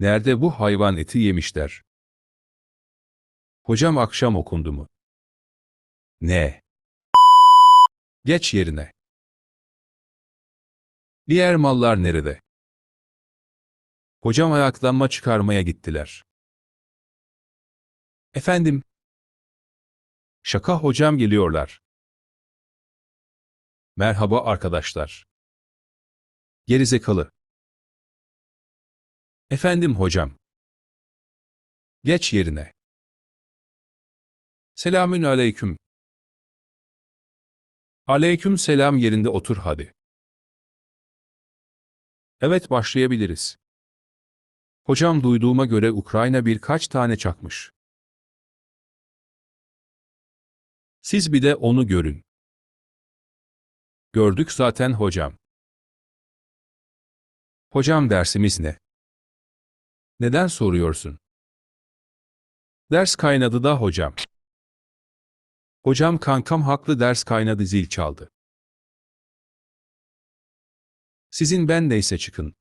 Nerede bu hayvan eti yemişler? Hocam akşam okundu mu? Ne? Geç yerine. Diğer mallar nerede? Hocam ayaklanma çıkarmaya gittiler. Efendim? Şaka hocam geliyorlar. Merhaba arkadaşlar. Gerizekalı. Efendim hocam. Geç yerine. Selamün aleyküm. Aleyküm selam yerinde otur hadi. Evet başlayabiliriz. Hocam duyduğuma göre Ukrayna birkaç tane çakmış. Siz bir de onu görün. Gördük zaten hocam. Hocam dersimiz ne? Neden soruyorsun? Ders kaynadı da hocam. Hocam kankam haklı ders kaynadı zil çaldı. Sizin ben neyse çıkın.